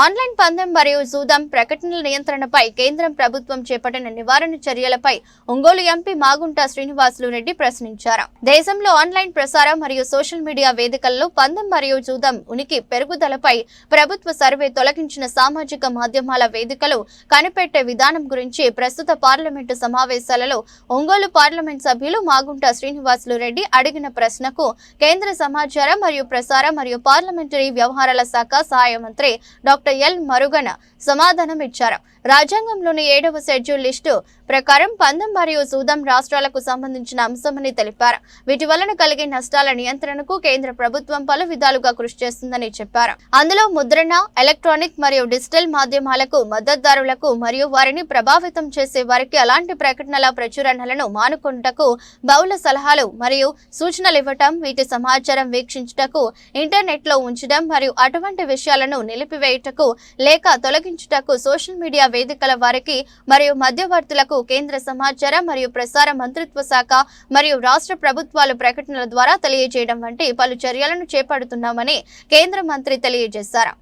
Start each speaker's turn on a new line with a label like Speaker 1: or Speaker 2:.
Speaker 1: Online పందెం మరియు జూదం ప్రకటనల నియంత్రణపై కేంద్రం ప్రభుత్వం చేపట్టిన నివారణ చర్యలపై ఒంగోలు ఎంపీ మాగుంట శ్రీనివాసులు రెడ్డి ప్రశ్నించారు. దేశంలో ఆన్లైన్ ప్రసారం మరియు సోషల్ మీడియా వేదికల్లో పందెం మరియు జూదం ఉనికి పెరుగుదలపై ప్రభుత్వ సర్వే తొలగించిన సామాజిక మాధ్యమాల వేదికలు కనిపెట్టే విధానం గురించి ప్రస్తుత పార్లమెంటు సమావేశాలలో ఒంగోలు పార్లమెంట్ సభ్యులు మాగుంట శ్రీనివాసులు రెడ్డి అడిగిన ప్రశ్నకు కేంద్ర సమాచార మరియు ప్రసార మరియు పార్లమెంటరీ వ్యవహారాల శాఖ సహాయ మంత్రి డాక్టర్ ఎల్ మరుగన సమాధానం ఇచ్చారు. రాజ్యాంగంలోని ఏడవ షెడ్యూల్ లిస్టు ప్రకారం పందం మరియు సూదం రాష్ట్రాలకు సంబంధించిన అంశమని తెలిపారు. వీటి వలన కలిగే నష్టాల నియంత్రణకు కేంద్ర ప్రభుత్వం పలు విధాలుగా కృషి చేస్తుందని చెప్పారు. అందులో ముద్రణ ఎలక్ట్రానిక్ మరియు డిజిటల్ మాధ్యమాలకు మద్దతుదారులకు మరియు వారిని ప్రభావితం చేసే వారికి అలాంటి ప్రకటనల ప్రచురణలను మానుకుంటకు బహుళ సలహాలు మరియు సూచనలు ఇవ్వటం వీటి సమాచారం వీక్షించుటకు ఇంటర్నెట్లో ఉంచడం మరియు అటువంటి విషయాలను నిలిపివేయుటకు లేక తొలగించుటకు సోషల్ మీడియా వేదికల వారికి మరియు మధ్యవర్తులకు కేంద్ర సమాచార మరియు ప్రసార మంత్రిత్వ శాఖ మరియు రాష్ట్ర ప్రభుత్వాలు ప్రకటనల ద్వారా తెలియజేయడం వంటి పలు చర్యలను చేపడుతున్నామని కేంద్ర మంత్రి తెలియజేశారు.